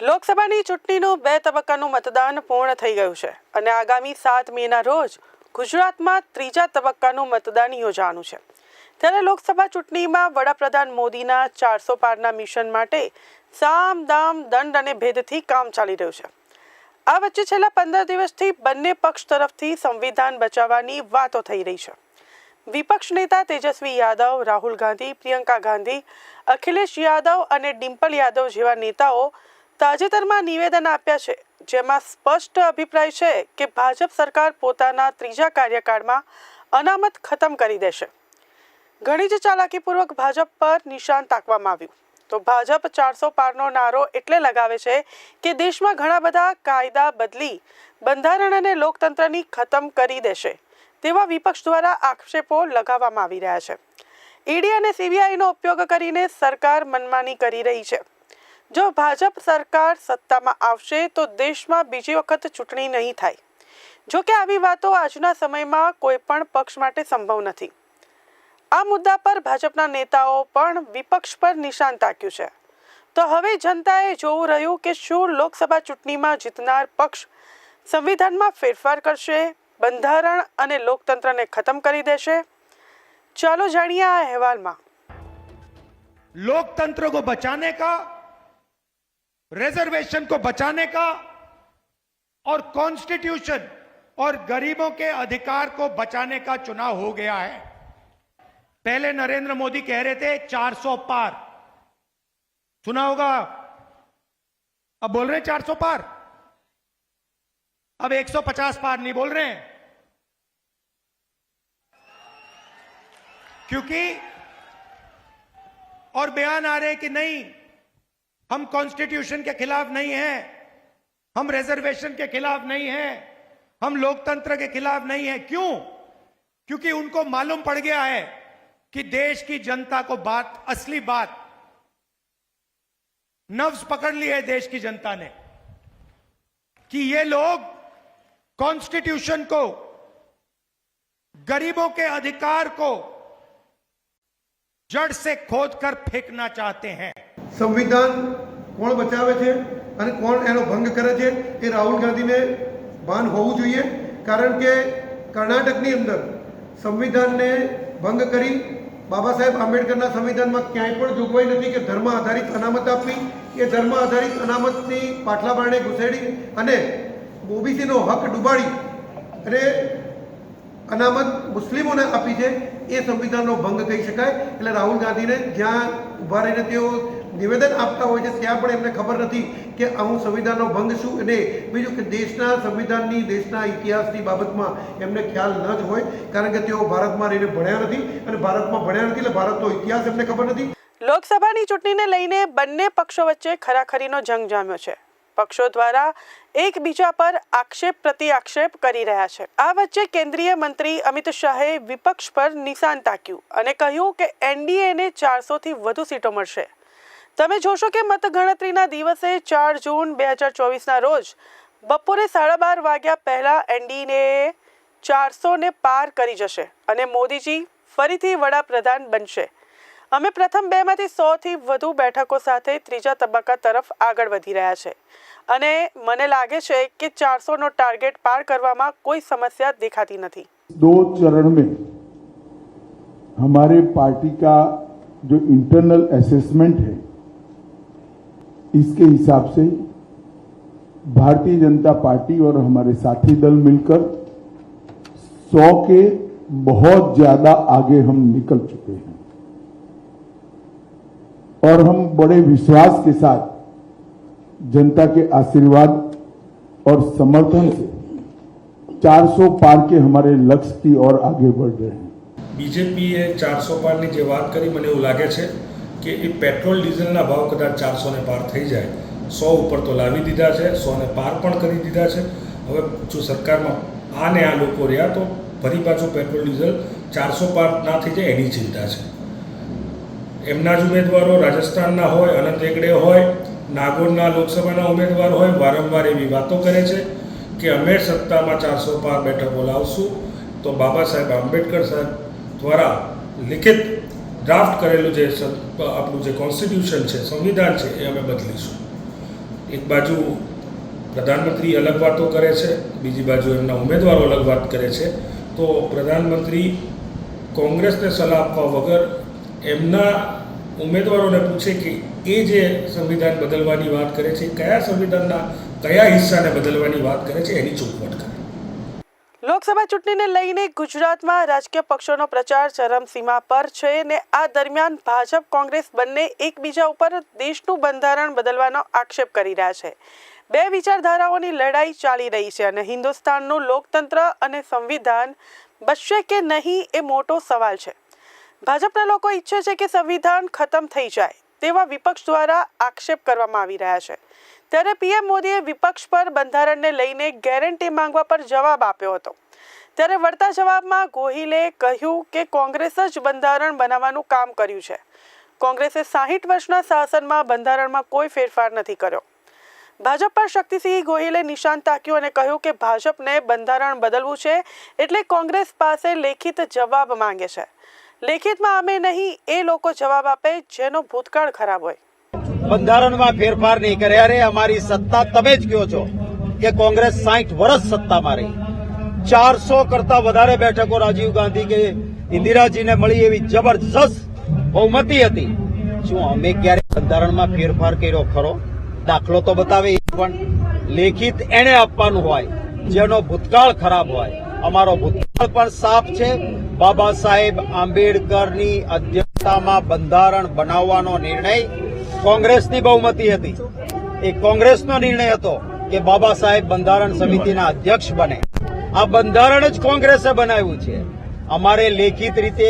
લોકસભાની ચૂંટણીનું બે તબક્કાનું મતદાન પૂર્ણ થઈ ગયું છે અને આગામી સાત મેના રોજ ગુજરાતમાં ત્રીજા તબક્કાનું મતદાન યોજાવાનું છે. ત્યારે લોકસભા ચૂંટણીમાં વડાપ્રધાન મોદીના ચારસો પારના મિશન માટે સામ, દામ, દંડ અને ભેદથી કામ ચાલી રહ્યું છે. આ વચ્ચે છેલ્લા પંદર દિવસથી બંને પક્ષ તરફથી સંવિધાન બચાવવાની વાતો થઈ રહી છે. વિપક્ષ નેતા તેજસ્વી યાદવ, રાહુલ ગાંધી, પ્રિયંકા ગાંધી, અખિલેશ યાદવ અને ડિમ્પલ યાદવ જેવા નેતાઓ તાજેતરમાં નિવેદન આપ્યા છે, જેમાં સ્પષ્ટ અભિપ્રાય છે કે ભાજપ સરકાર પોતાના ત્રીજા કાર્યકાળમાં અનામત ખતમ કરી દેશે. ઘણી જ ચાલાકીપૂર્વક ભાજપ પર નિશાન તાકવામાં આવ્યું. તો ભાજપ ચારસો પારનો નારો એટલે લગાવે છે કે દેશમાં ઘણા બધા કાયદા બદલી બંધારણ અને લોકતંત્રની ખતમ કરી દેશે, તેવા વિપક્ષ દ્વારા આક્ષેપો લગાવવામાં આવી રહ્યા છે. ઈડી અને સીબીઆઈનો ઉપયોગ કરીને સરકાર મનમાની કરી રહી છે. જો ભાજપ સરકાર સત્તામાં આવશે તો દેશમાં બીજી વખત ચૂંટણી નહીં થાય જો કે આવી વાતો આજના સમયમાં કોઈ પણ પક્ષ માટે સંભવ નથી આ મુદ્દા પર ભાજપના નેતાઓ પણ વિપક્ષ પર નિશાન તાક્યું છે તો હવે જનતાએ જોવું રહ્યું કે શું લોકસભા ચૂંટણીમાં જીતનાર પક્ષ સંવિધાનમાં ફેરફાર કરશે બંધારણ અને લોકતંત્રને ખતમ કરી દેશે ચાલો જાણીએ આ અહેવાલમાં लोकतंत्र को बचाने का रिजर्वेशन को बचाने का और कॉन्स्टिट्यूशन और गरीबों के अधिकार को बचाने का चुनाव हो गया है। पहले नरेंद्र मोदी कह रहे थे 400 पार। सुना होगा? अब बोल रहे हैं 400 पार? अब 150 पार नहीं बोल रहे हैं। क्योंकि और बयान आ रहे हैं कि नहीं हम कॉन्स्टिट्यूशन के खिलाफ नहीं हैं। हम रिजर्वेशन के खिलाफ नहीं हैं। हम लोकतंत्र के खिलाफ नहीं हैं। क्यों? क्योंकि उनको मालूम पड़ गया है कि देश की जनता को बात, असली बात नव्स पकड़ ली है देश की जनता ने कि ये लोग कॉन्स्टिट्यूशन को, गरीबों के अधिकार को जड़ से खोद कर फेंकना चाहते हैं। સંવિધાન કોણ બચાવે છે અને કોણ એનો ભંગ કરે છે એ રાહુલ ગાંધીને ભાન હોવું જોઈએ. કારણ કે કર્ણાટકની અંદર સંવિધાનને ભંગ કરી બાબા સાહેબ આંબેડકરના સંવિધાનમાં ક્યાંય પણ જોગવાઈ નથી કે ધર્મ આધારિત અનામત આપવી. એ ધર્મ આધારિત અનામતની પાટલા બારણે ઘુસેડી અને ઓબીસીનો હક ડૂબાડી અને અનામત મુસ્લિમોને આપી છે. એ સંવિધાનનો ભંગ કહી શકાય. એટલે રાહુલ ગાંધીને જ્યાં ઊભા રહીને તેઓ નિવેદન આપતા હોય છે, ત્યાં પણ એમને ખબર નથી કે હું સંવિધાનનો ભંગ શું અને બીજું કે દેશના સંવિધાનની, દેશના ઇતિહાસની બાબતમાં એમને ખ્યાલ ન જ હોય, કારણ કે તેઓ ભારતમાં રહીને ભણ્યા નથી અને ભારતમાં ભણ્યા નથી એટલે ભારતનો ઇતિહાસ એમને ખબર નથી. લોકસભાની ચૂંટણીને લઈને બંને પક્ષો વચ્ચે ખરાખરીનો જંગ જામ્યો છે. પક્ષો દ્વારા એકબીજા પર આક્ષેપ પ્રતિ આક્ષેપ કરી રહ્યા છે. આ વચ્ચે કેન્દ્રીય મંત્રી અમિત શાહે વિપક્ષ પર નિશાન તાક્યું અને કહ્યું કે એનડીએને ચારસોથી વધુ સીટો મળશે. તમે જોશો કે મતગણતરીના દિવસે ચાર જૂન બે હજાર ચોવીસના રોજ બપોરે સાડા બાર વાગ્યા પહેલાં એનડીએ ચારસોને પાર કરી જશે અને મોદીજી ફરીથી વડાપ્રધાન બનશે અમે પ્રથમ બેમાંથી સોથી વધુ બેઠકો સાથે ત્રીજા તબક્કા તરફ આગળ વધી રહ્યા છે અને મને લાગે છે કે ચારસોનો ટાર્ગેટ પાર કરવામાં કોઈ સમસ્યા દેખાતી નથી दो चरण में हमारे पार्टी का जो इंटरनल असेसमेंट है इसके हिसाब से भारतीय जनता पार्टी और हमारे साथी दल मिलकर सौ के बहुत ज्यादा आगे हम निकल चुके हैं और हम बड़े विश्वास के साथ जनता के आशीर्वाद और समर्थन से 400 पार के हमारे लक्ष्य की ओर आगे बढ़ रहे हैं બીજેપીએ ચારસો પારની જે વાત કરી મને એવું લાગે છે કે એ પેટ્રોલ, ડીઝલના ભાવ કદાચ ચારસોને પાર થઈ જાય. સો ઉપર તો લાવી દીધા છે, સોને પાર પણ કરી દીધા છે. હવે જો સરકારમાં આ ને આ લોકો રહ્યા, તો ફરી પાછું પેટ્રોલ, ડીઝલ ચારસો પાર ના થઈ જાય એની ચિંતા છે. એમના જ ઉમેદવારો રાજસ્થાનના હોય, અનંત હેગડે હોય, નાગોરના લોકસભાના ઉમેદવાર હોય, વારંવાર એવી વાતો કરે છે કે અમે સત્તામાં ચારસો પાર બેઠકો લાવશું. તો બાબા સાહેબ આંબેડકર સાહેબ દ્વારા લિખિત ડ્રાફ્ટ કરેલું જે આપણું જે કોન્સ્ટિટ્યુશન છે, સંવિધાન છે, એ અમે બદલીશું. એક બાજુ પ્રધાનમંત્રી અલગ વાતો કરે છે, બીજી બાજુ એમના ઉમેદવારો અલગ વાત કરે છે. તો પ્રધાનમંત્રી કોંગ્રેસને સલાહ આપવા વગર એમના ઉમેદવારોને પૂછે કે એ જે સંવિધાન બદલવાની વાત કરે છે કયા સંવિધાનના કયા હિસ્સાને બદલવાની વાત કરે છે, એની ચોખવટ કરે. લોકસભા ચૂંટણીને લઈને ગુજરાતમાં રાજકીય પક્ષોનો પ્રચાર ચરમસીમા પર છે ને આ દરમિયાન ભાજપ, કોંગ્રેસ બંને એકબીજા ઉપર દેશનું બંધારણ બદલવાનો આક્ષેપ કરી રહ્યા છે. બે વિચારધારાઓની લડાઈ ચાલી રહી છે અને હિન્દુસ્તાનનું લોકતંત્ર અને સંવિધાન બચશે કે નહીં એ મોટો સવાલ છે. ભાજપના લોકો ઈચ્છે છે કે સંવિધાન ખતમ થઈ જાય તેવા વિપક્ષ દ્વારા આક્ષેપ કરવામાં આવી રહ્યા છે. ત્યારે પીએમ મોદીએ વિપક્ષ પર બંધારણને લઈને ગેરંટી માંગવા પર જવાબ આપ્યો હતો. ત્યારે વળતા જવાબમાં ગોહિલે કહ્યું કે કોંગ્રેસ જ બંધારણ બનાવવાનું કામ કર્યું છે. કોંગ્રેસે સાહીઠ વર્ષના શાસનમાં બંધારણમાં કોઈ ફેરફાર નથી કર્યો. ભાજપ પર શક્તિસિંહ ગોહિલે નિશાન તાક્યું અને કહ્યું કે ભાજપને બંધારણ બદલવું છે એટલે કોંગ્રેસ પાસે લેખિત જવાબ માંગે છે. લેખિતમાં, અમે નહીં, એ લોકો જવાબ આપે, જેનો ભૂતકાળ ખરાબ હોય. બંધારણમાં ફેરફાર નહીં કરે. અરે, અમારી સત્તા તમે જ કહો છો કે કોંગ્રેસ સાઠ વર્ષ સત્તામાં રહી. ચારસો કરતા વધારે બેઠકો રાજીવ ગાંધી કે ઇન્દિરાજીને મળી એવી જબરજસ્ત બહુમતી હતી. શું અમે ક્યારે બંધારણમાં ફેરફાર કર્યો ખરો? દાખલો તો બતાવે પણ. લેખિત એને આપવાનું હોય, જેનો ભૂતકાળ ખરાબ હોય. અમારો ભૂતકાળ પણ સાફ છે. બાબા સાહેબ આંબેડકરની અધ્યક્ષતામાં બંધારણ બનાવવાનો નિર્ણય કોંગ્રેસની બહુમતી હતી. એ કોંગ્રેસનો નિર્ણય હતો કે બાબા સાહેબ બંધારણ સમિતિના અધ્યક્ષ બને. આ બંધારણ જ કોંગ્રેસે બનાવ્યું છે. અમારે લેખિત રીતે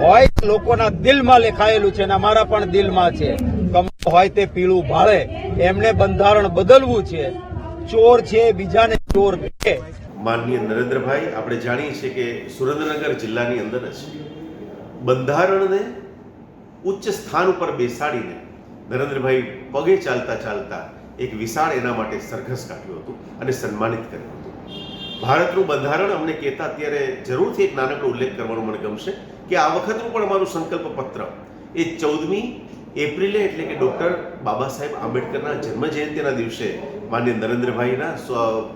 હોય લોકોના દિલમાં લેખાયેલું છે અને અમારા પણ દિલમાં છે. હોય તે પીળું ભાળે. એમને બંધારણ બદલવું છે. ચોર છે, બીજાને ચોર છે. માનનીય નરેન્દ્રભાઈ, આપણે જાણીએ છીએ કે સુરેન્દ્રનગર જિલ્લાની અંદર જ બંધારણને ઉચ્ચ સ્થાન ઉપર બેસાડીને નરેન્દ્રભાઈ પગે ચાલતા ચાલતા એક વિશાળ એના માટે સરઘસ કાઢ્યું હતું અને સન્માનિત કર્યું હતું. ભારતનું બંધારણ અમને કહેતા અત્યારે જરૂરથી એક નાનકડો ઉલ્લેખ કરવાનો મને ગમશે કે આ વખતનું પણ અમારું સંકલ્પ પત્ર એ ચૌદમી એપ્રિલે એટલે કે ડૉક્ટર બાબા સાહેબ આંબેડકરના જન્મ જયંતિના દિવસે માન્ય નરેન્દ્રભાઈના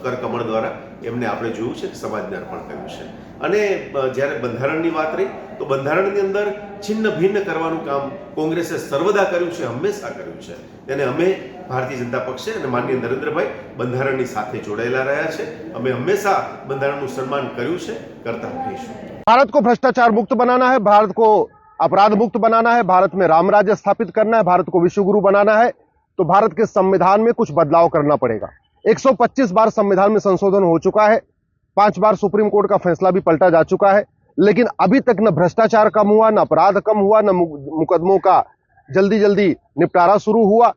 કરકમળ દ્વારા એમને આપણે જોયું છે કે સમાજને અર્પણ કર્યું છે અને અ, જ્યારે બંધારણની વાત રહી તો બંધારણની અંદર છિન્ન ભિન્ન કરવાનું કામ કોંગ્રેસે સર્વદા કર્યું છે હંમેશા કર્યું છે તેને અમે ભારતીય જનતા પક્ષે અને માન્ય નરેન્દ્રભાઈ બંધારણની સાથે જોડાયેલા રહ્યા છે અમે હંમેશા બંધારણનું સન્માન કર્યું છે કરતા રહીશું भारत को भ्रष्टाचार मुक्त बनाना है भारत को अपराध मुक्त बनाना है भारत में राम राज्य स्थापित करना है भारत को विश्व गुरु बनाना है तो भारत के संविधान में कुछ बदलाव करना पड़ेगा 125 बार संविधान में संशोधन हो चुका है। पाँच बार सुप्रीम कोर्ट का फैसला भी पलटा जा चुका है। लेकिन अभी तक न भ्रष्टाचार कम हुआ, न अपराध कम हुआ, न मुकदमों का जल्दी जल्दी निपटारा शुरू हुआ।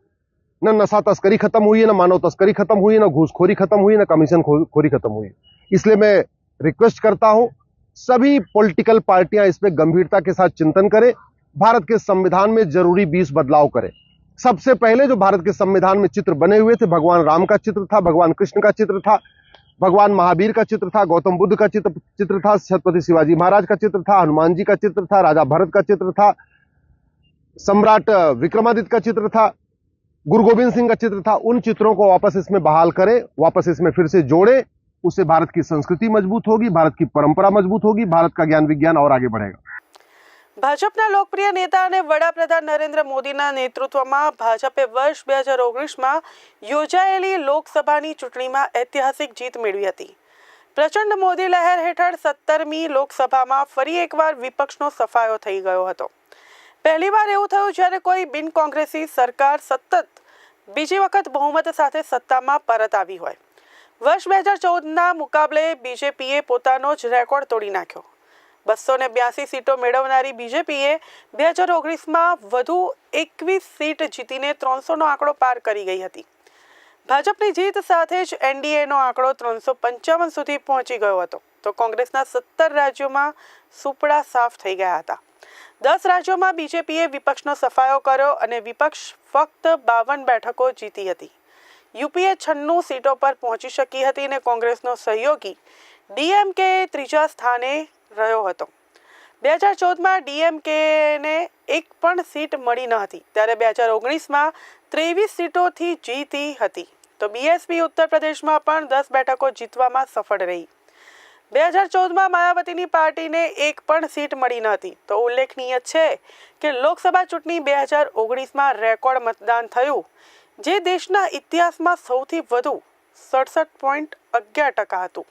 न नशा तस्करी खत्म हुई न मानव तस्करी खत्म हुई न घूसखोरी खत्म हुई न कमीशन खोरी खत्म हुई इसलिए मैं रिक्वेस्ट करता हूँ, सभी पॉलिटिकल पार्टियाँ इस पे गंभीरता के साथ चिंतन करें। भारत के संविधान में ज़रूरी बीस बदलाव करें। सबसे पहले जो भारत के संविधान में चित्र बने हुए थे, भगवान राम का चित्र था, भगवान कृष्ण का चित्र था, भगवान महावीर का चित्र था, गौतम बुद्ध का चित्र चित्र था, छत्रपति शिवाजी महाराज का चित्र था, हनुमान जी का चित्र था, राजा भरत का चित्र था, सम्राट विक्रमादित्य का चित्र था, गुरु गोविंद सिंह का चित्र था। उन चित्रों को वापस इसमें बहाल करें, वापस इसमें फिर से जोड़े, उससे भारत की संस्कृति मज़बूत होगी, भारत की परंपरा मज़बूत होगी, भारत का ज्ञान विज्ञान और आगे बढ़ेगा। ભાજપના લોકપ્રિય નેતા અને વડાપ્રધાન નરેન્દ્ર મોદીના નેતૃત્વમાં ભાજપે વર્ષ બે હજાર ઓગણીસમાં યોજાયેલી લોકસભાની ચૂંટણીમાં ઐતિહાસિક જીત મેળવી હતી. પ્રચંડ મોદી લહેર હેઠળ સત્તરમી લોકસભામાં ફરી એકવાર વિપક્ષનો સફાયો થઈ ગયો હતો. પહેલીવાર એવું થયું જ્યારે કોઈ બિન કોંગ્રેસી સરકાર સતત બીજી વખત બહુમત સાથે સત્તામાં પરત આવી હોય. વર્ષ બે હજાર ચૌદના મુકાબલે બીજેપીએ પોતાનો જ રેકોર્ડ તોડી નાખ્યો. બસો ને બ્યાસી સીટો મેળવનારી બીજેપીએ બે હજાર ઓગણીસમાં વધુ એકવીસ સીટ જીતીને ત્રણસોનો આંકડો પાર કરી ગઈ હતી. ભાજપની જીત સાથે જ એનડીએનો આંકડો ત્રણસો પંચાવન સુધી પહોંચી ગયો હતો. તો કોંગ્રેસના સત્તર રાજ્યોમાં સુપડા સાફ થઈ ગયા હતા. દસ રાજ્યોમાં બીજેપીએ વિપક્ષનો સફાયો કર્યો અને વિપક્ષ ફક્ત બાવન બેઠકો જીતી હતી. યુપીએ છન્નું સીટો પર પહોંચી શકી હતી અને કોંગ્રેસનો સહયોગી ડીએમકે ત્રીજા સ્થાને રહ્યો હતો. બે હજાર ચૌદમાં ડીએમકેને એક પણ સીટ મળી ન હતી. ત્યારે બે હજાર ઓગણીસમાં ત્રેવીસ સીટોથી જીતી હતી. તો બીએસપી ઉત્તર પ્રદેશમાં પણ દસ બેઠકો જીતવામાં સફળ રહી. બે હજાર ચૌદમાં માયાવતીની પાર્ટીને એક પણ સીટ મળી ન હતી. તો ઉલ્લેખનીય છે કે લોકસભા ચૂંટણી બે હજાર ઓગણીસમાં રેકોર્ડ મતદાન થયું, જે દેશના ઇતિહાસમાં સૌથી વધુ સડસઠ પોઈન્ટ અગિયાર ટકા હતું.